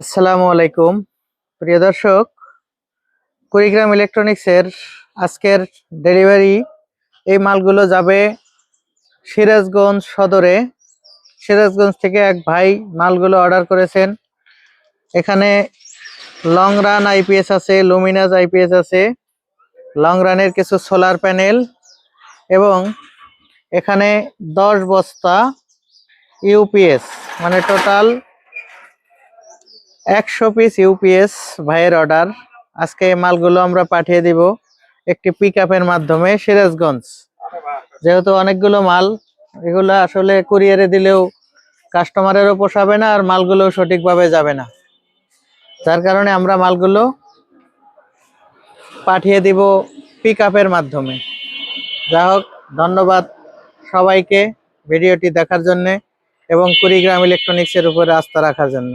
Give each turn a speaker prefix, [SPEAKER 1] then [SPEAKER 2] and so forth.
[SPEAKER 1] আসসালামু আলাইকুম। প্রিয় দর্শক, কুড়িগ্রাম ইলেকট্রনিক্সের আজকের ডেলিভারি এই মালগুলো যাবে সিরাজগঞ্জ সদরে। সিরাজগঞ্জ থেকে এক ভাই মালগুলো অর্ডার করেছেন। এখানে লং রান আইপিএস আছে, লুমিনাস আইপিএস আছে, লং রানের কিছু সোলার প্যানেল এবং এখানে দশ বস্তা ইউপিএস মানে টোটাল একশো পিস ইউপিএস ভাইয়ের অর্ডার আজকে এই মালগুলো আমরা পাঠিয়ে দিব একটি পিক মাধ্যমে সিরাজগঞ্জ। যেহেতু অনেকগুলো মাল, এগুলো আসলে কুরিয়ারে দিলেও কাস্টমারেরও পোষাবে না আর মালগুলো সঠিকভাবে যাবে না। যার কারণে আমরা মালগুলো পাঠিয়ে দিব পিক মাধ্যমে। যা হোক, ধন্যবাদ সবাইকে ভিডিওটি দেখার জন্যে এবং কুড়িগ্রাম ইলেকট্রনিক্সের উপরে আস্থা রাখার জন্য।